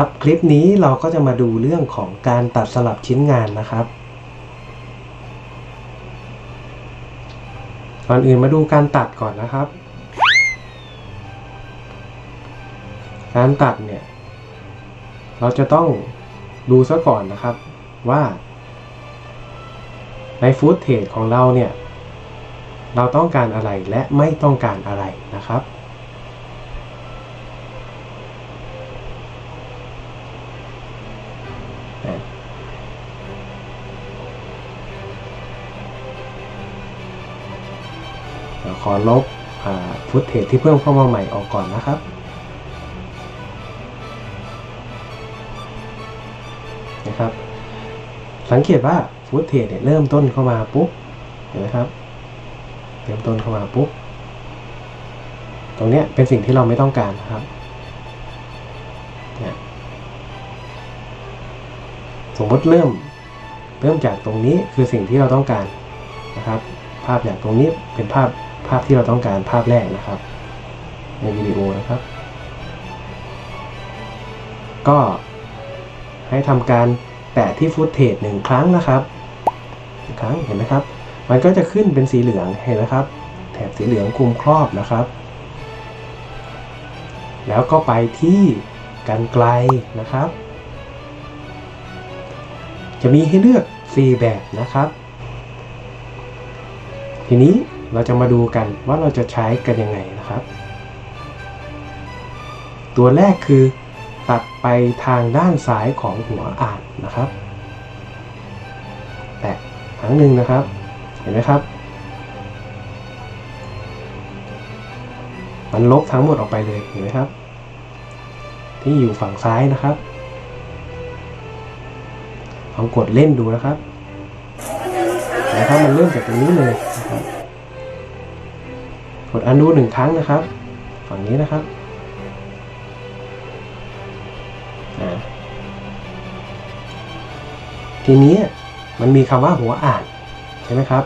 ครับ คลิปนี้เราก็จะมาดูเรื่องของการตัดสลับชิ้นงานนะครับ ก่อนอื่นมาดูการตัดก่อนนะครับ การตัดเนี่ย เราจะต้องดูซะก่อนนะครับว่า ในฟูดเทจของเราเนี่ย เราต้องการอะไรและไม่ต้องการอะไรนะครับ เดี๋ยว ขอลบฟุตเทจที่เพิ่มเข้ามาใหม่ออกก่อนนะครับ นะครับ สังเกตว่าฟุตเทจเนี่ยเริ่มต้นเข้ามาปุ๊บเห็นไหมครับ เริ่มต้นเข้ามาปุ๊บ ตรงเนี้ยเป็นสิ่งที่เราไม่ต้องการนะครับเนี่ยสมมติเริ่มเริ่มจากตรงนี้คือสิ่งที่เราต้องการนะครับ ภาพจากตรงนี้เป็นภาพ ภาพที่เราต้องการภาพแรกนะครับ ในวิดีโอนะครับ ก็ให้ทำการแตะที่ฟุตเทจหนึ่งครั้งนะครับครั้งเห็นไหมครับ มันก็จะขึ้นเป็นสีเหลืองเห็นไหมครับ แถบสีเหลืองคลุมครอบนะครับ แล้วก็ไปที่กันไกลนะครับ จะมีให้เลือก 4 แบบนะครับ ทีนี้ เราจะมาดูกันว่าเราจะใช้กันยังไงนะครับ ตัวแรกคือ ตัดไปทางด้านซ้ายของหัวอ่านนะครับ แตะครั้งหนึ่งนะครับ เห็นไหมครับ มันลบทั้งหมดออกไปเลยเห็นไหมครับ ที่อยู่ฝั่งซ้ายนะครับลองกดเล่นดูนะครับนะครับมันเริ่มจากตรงนี้เลยนะครับ กดอันดูหนึ่งครั้งนะครับ ฝั่งนี้นะครับทีนี้มันมีคำว่าหัวอ่านใช่ไหมครับ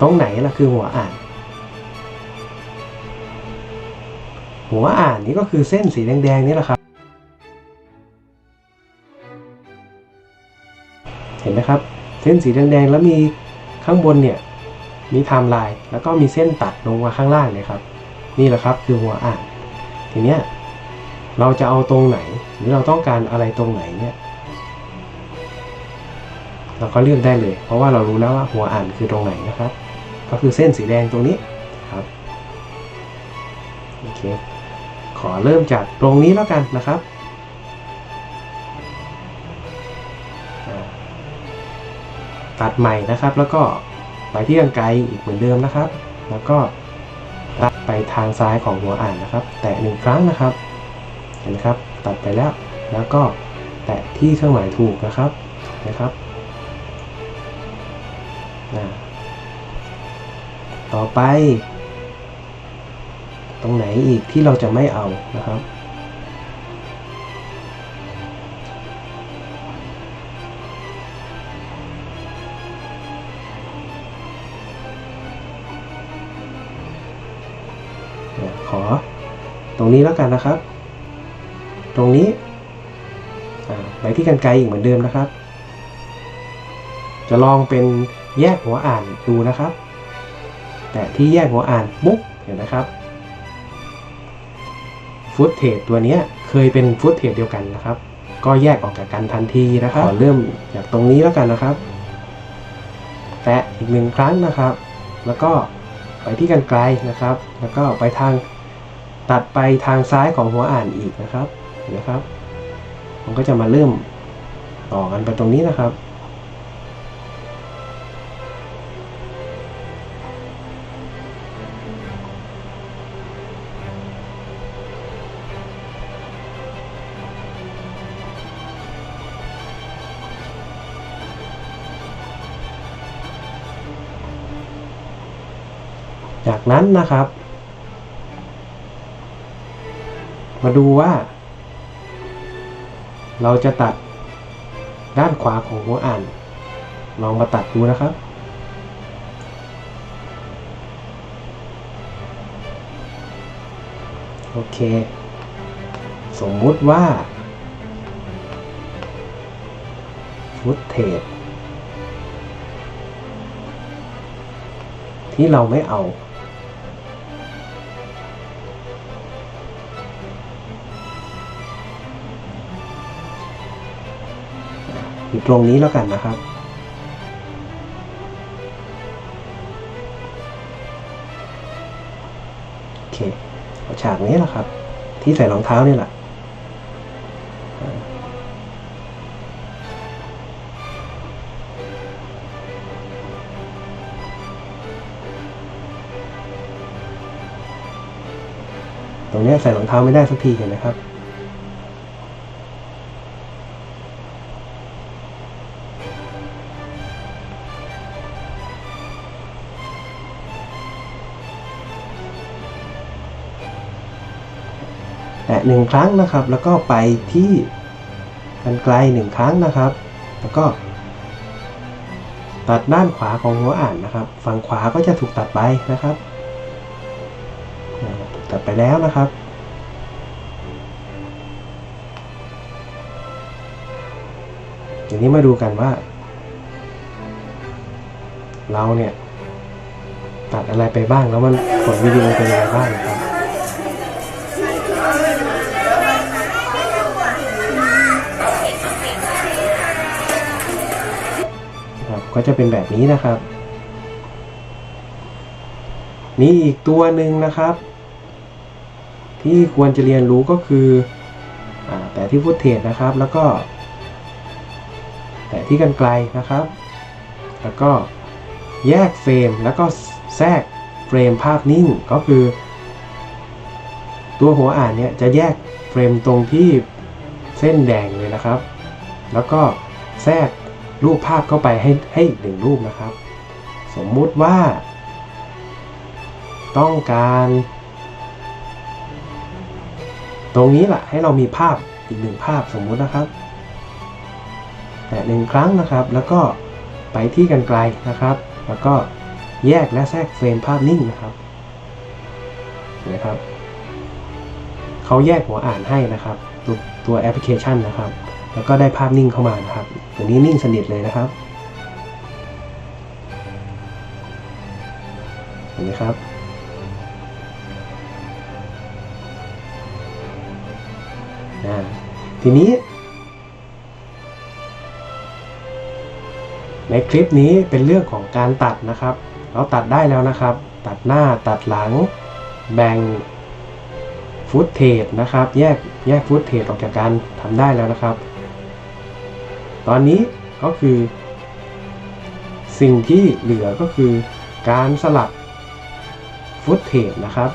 ตรงไหนล่ะคือหัวอ่าน หัวอ่านนี่ก็คือเส้นสีแดงๆนี่แหละครับ เห็นไหมครับ เส้นสีแดงๆแล้วมีข้างบนเนี่ย มีไทม์ไลน์แล้วก็มีเส้นตัดลงมาข้างล่างเนี่ยครับ นี่แหละครับคือหัวอ่านทีเนี้ยเราจะเอาตรงไหน หรือเราต้องการอะไรตรงไหนเนี่ย เราก็เลือกได้เลย เพราะว่าเรารู้แล้วว่าหัวอ่านคือตรงไหนนะครับ ก็คือเส้นสีแดงตรงนี้ครับโอเคขอเริ่มจากตรงนี้แล้วกันนะครับตัดใหม่นะครับแล้วก็ ไปที่กรรไกรอีกเหมือนเดิมนะครับ แล้วก็ตัดไปทางซ้ายของหัวอ่านนะครับ แตะหนึ่งครั้งนะครับ เห็นไหมครับ ตัดไปแล้ว แล้วก็แตะที่เครื่องหมายถูกนะครับนะครับต่อไป ตรงไหนอีกที่เราจะไม่เอานะครับ ตรงนี้แล้วกันนะครับ ตรงนี้ไปที่กันไกลอีกเหมือนเดิมนะครับ จะลองเป็นแยกหัวอ่านดูนะครับ แต่ที่แยกหัวอ่านปุ๊บเห็นนะครับฟุตเทจตัวนี้เคยเป็นฟุตเทจเดียวกันนะครับ ก็แยกออกจากกันทันทีนะครับขอเริ่มจากตรงนี้แล้วกันนะครับ แตะอีกหนึ่งครั้งนะครับ แล้วก็ไปที่กันไกลนะครับ แล้วก็ไปทาง ตัดไปทางซ้ายของหัวอ่านอีกนะครับเห็นไหมครับ มันก็จะมาเริ่มต่อกันไปตรงนี้นะครับ จากนั้นนะครับ มาดูว่า เราจะตัดด้านขวาของหัวอ่าน ลองมาตัดดูนะครับ โอเค สมมุติว่าฟุตเทจที่เราไม่เอา อยู่ตรงนี้แล้วกันนะครับ โอเคเอาฉากนี้แหละครับ ที่ใส่รองเท้านี่แหละตรงนี้ใส่รองเท้าไม่ได้สักทีเห็นไหมครับ หนึ่งครั้งนะครับ แล้วก็ไปที่กันไกลหนึ่งครั้งนะครับ แล้วก็ ตัดด้านขวาของหัวอ่านนะครับ ฝั่งขวาก็จะถูกตัดไปนะครับถูกตัดไปแล้วนะครับทีนี้มาดูกันว่า เราเนี่ย ตัดอะไรไปบ้างแล้วมันผลวิดีโอเป็นยังไงบ้าง ก็จะเป็นแบบนี้นะครับ มีอีกตัวหนึ่งนะครับ ที่ควรจะเรียนรู้ก็คืออแต่ที่ฟุตเทจนะครับแล้วก็ แต่ที่กันไกลนะครับ แล้วก็แยกเฟรมแล้วก็แทรกเฟรมภาพนิ่งก็คือ ตัวหัวอ่านเนี่ยจะแยกเฟรมตรงที่เส้นแดงเลยนะครับ แล้วก็แทรก รูปภาพเข้าไปให้ให้อีกหนึ่งรูปนะครับ สมมุติว่า ต้องการ ตรงนี้แหละให้เรามีภาพอีกหนึ่งภาพสมมุตินะครับ แต่หนึ่งครั้งนะครับ แล้วก็ไปที่กันไกลนะครับ แล้วก็แยกและแทรกเฟรมภาพนิ่งนะครับเห็นไหมครับเขาแยกหัวอ่านให้นะครับ ตัวตัวแอปพลิเคชันนะครับ แล้วก็ได้ภาพนิ่งเข้ามานะครับตัวนี้นิ่งสนิทเลยนะครับเห็นไหมครับทีนี้ ในคลิปนี้เป็นเรื่องของการตัดนะครับ เราตัดได้แล้วนะครับ ตัดหน้าตัดหลังแบ่งฟุตเทจนะครับ แยกแยกฟุตเทจออกจากกันทำได้แล้วนะครับ ตอนนี้ก็คือ สิ่งที่เหลือก็คือการสลับฟุตเทจนะครับ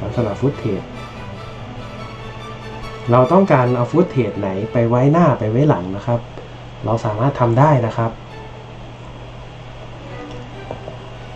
การสลับฟุตเทจเราต้องการเอาฟุตเทจไหนไปไว้หน้าไปไว้หลังนะครับ เราสามารถทำได้นะครับ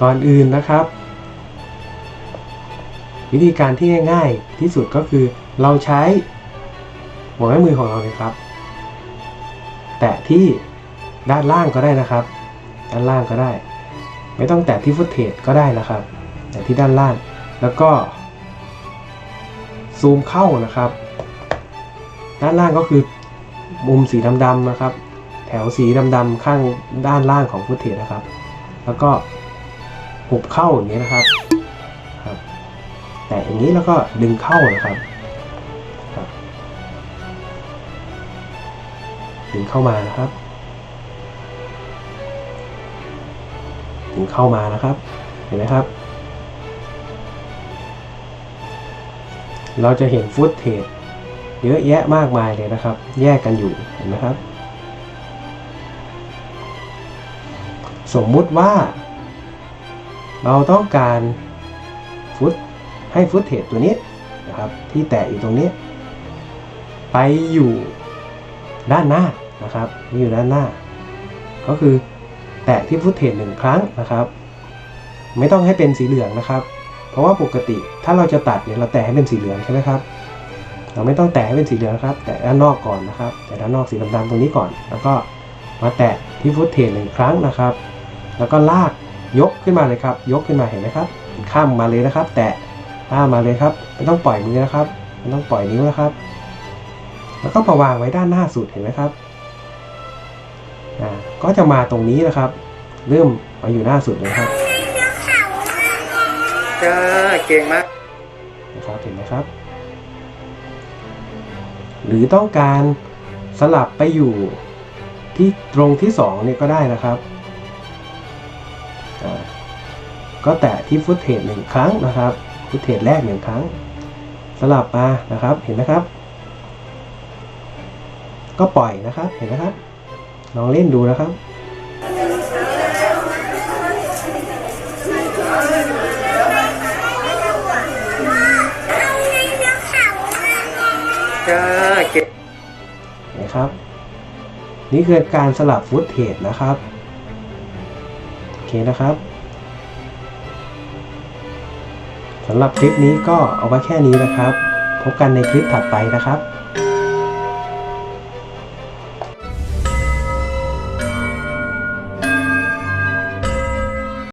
ก่อนอื่นนะครับ วิธีการที่ง่าย ๆ ที่สุดก็คือเราใช้หัวแม่มือของเราเลยครับ แตะที่ด้านล่างก็ได้นะครับ ด้านล่างก็ได้ ไม่ต้องแตะที่ฟุตเทจก็ได้นะครับ แต่ที่ด้านล่าง แล้วก็ ซูมเข้านะครับ ด้านล่างก็คือมุมสีดำๆนะครับ แถวสีดำๆข้างด้านล่างของฟุตเทจนะครับ แล้วก็หุบเข้าอย่างนี้นะครับครับ แต่อย่างนี้แล้วก็ดึงเข้านะครับ ดึงเข้ามานะครับดึงเข้ามานะครับ เห็นไหมครับ เราจะเห็นฟุตเทจเยอะแยะมากมายเลยนะครับ แยกกันอยู่ เห็นไหมครับ สมมุติว่า เราต้องการฟุตให้ฟุตเทจตัวนี้นะครับ ที่แตะอยู่ตรงนี้ ไปอยู่ ด้านหน้านะครับมีอยู่ด้านหน้า ก็คือแตะที่ฟุตเทจหนึ่งครั้งนะครับ ไม่ต้องให้เป็นสีเหลืองนะครับ เพราะว่าปกติถ้าเราจะตัดเนี่ยเราแตะให้เป็นสีเหลืองใช่ไหมครับเราไม่ต้องแตะให้เป็นสีเหลืองนะครับ แต่ด้านนอกก่อนนะครับ แต่ด้านนอกสีดำๆตรงนี้ก่อน แล้วก็มาแตะที่ฟุตเทจหนึ่งครั้งนะครับ แล้วก็ลากยกขึ้นมาเลยครับ ยกขึ้นมาเห็นไหมครับ ข้ามมาเลยนะครับ แตะข้ามมาเลยครับ ไม่ต้องปล่อยมือนะครับ ไม่ต้องปล่อยนิ้วนะครับ แล้วก็มาวางไว้ด้านหน้าสุดเห็นไหมครับอ่าก็จะมาตรงนี้นะครับ เริ่มมาอยู่หน้าสุดเลยครับจ้าเก่งมากนะครับเห็นไหมครับ หรือต้องการสลับไปอยู่ที่ตรงที่สองเนี่ยก็ได้นะครับอ่าก็แตะที่ฟุตเทจหนึ่งครั้งนะครับ ฟุตเทจแรกหนึ่งครั้ง สลับมานะครับเห็นไหมครับ ก็ปล่อยนะครับ เห็นไหมครับ ลองเล่นดูนะครับจ้าเก่งนะครับ นี่คือการสลับฟุตเทจนะครับ โอเคนะครับสำหรับคลิปนี้ก็เอาไว้แค่นี้นะครับ พบกันในคลิปถัดไปนะครับ